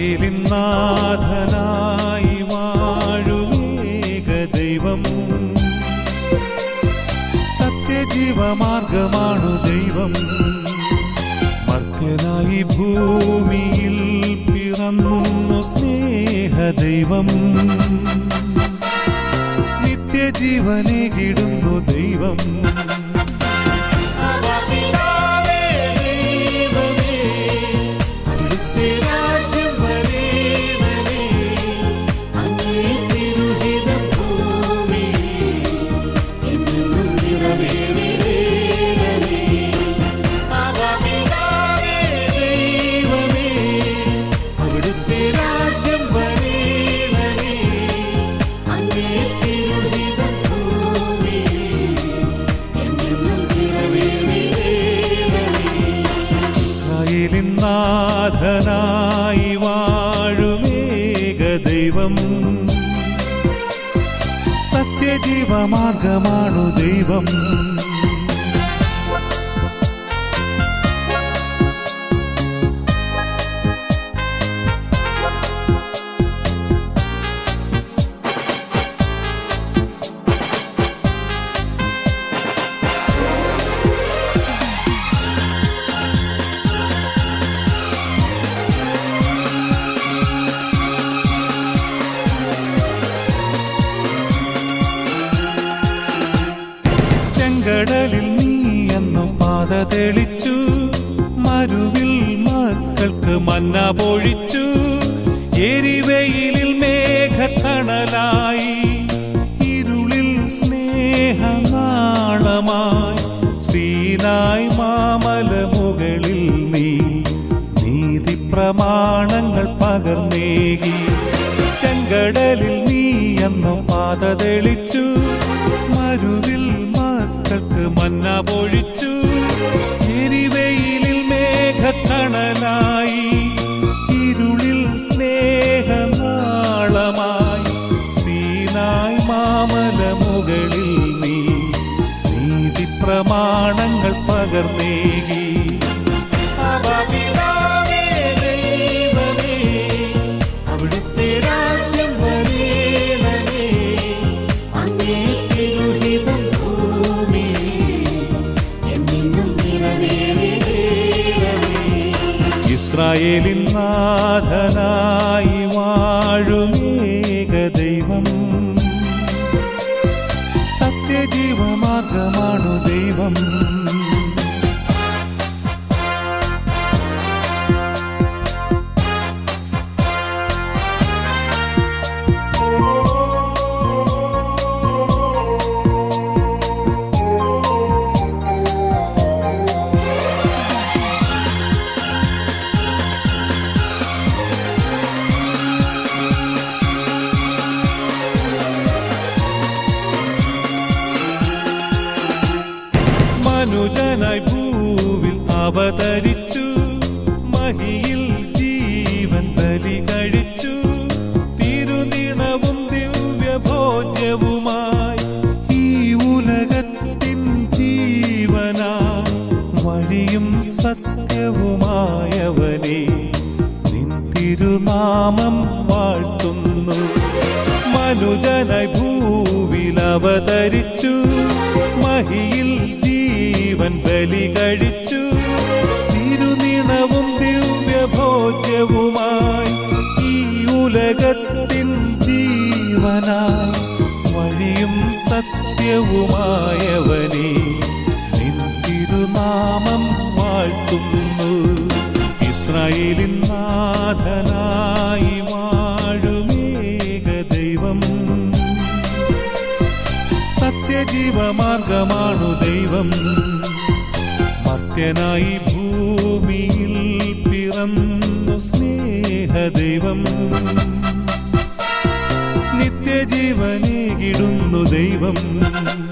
നാഥനായി വാഴുവേക ദൈവം സത്യജീവമാർഗമാണു ദൈവം. മർത്യനായി ഭൂമിയിൽ പിറന്നു സ്നേഹദൈവം. നിത്യജീവനെ കിടുന്നു ദൈവം. നാഥനായി വാഴുമേകദൈവം സത്യജീവമാർഗമാണു ദൈവം. തെളിച്ചു. മരുവിൽ മക്കൾക്ക് മന്ന പൊഴിച്ചു. എരിവെയിലിൽ മേഘത്തണലായി. ഇരുളിൽ സ്നേഹനാളമായി. സീനായി മാമല മുകളിൽ നീ. നീതി പ്രമാണങ്ങൾ പകർന്നേകി. ചെങ്കടലിൽ നീ എന്ന പാത തെളിച്ചു. മരുവിൽ മക്കൾക്ക് മന്ന പൊഴിച്ചു. എരിവെയിലിൽ മേഘക്കണലായി ഇരുളിൽ സ്നേഹനാളമായി സീനായി മാമല മുകളിൽ നീ നീതി പ്രമാണങ്ങൾ പകർന്നേകി. ഇസ്രായേലിൻ നാഥനായി വാഴുമേക ദൈവം അവതരിച്ചു മഹിയിൽ ജീവൻ ബലി കഴിച്ചു തിരുനിണവും ദിവ്യഭോജ്യവുമായി ഈ ഉലകത്തിൻ ജീവനാ വഴിയും സത്യവുമായവനെ നിൻ തിരുനാമം വാഴ്ത്തുന്നു. മനുജന ഭൂവിൽ അവതരിച്ചു മഹിയിൽ ജീവൻ ബലി കഴിച്ചു ഉലകത്തിൻ ജീവന വഴിയും സത്യവുമായവനെ നിൻ തിരുനാമം വാഴ്ത്തുന്നു. ഇസ്രായേലിൻ നാഥനായി വാഴുമേക ദൈവം. സത്യജീവമാർഗമാണു ദൈവം. മർത്യനായി ഭൂമിയിൽ പിറന്നു. ദൈവം. ആവാ പിതാവേ,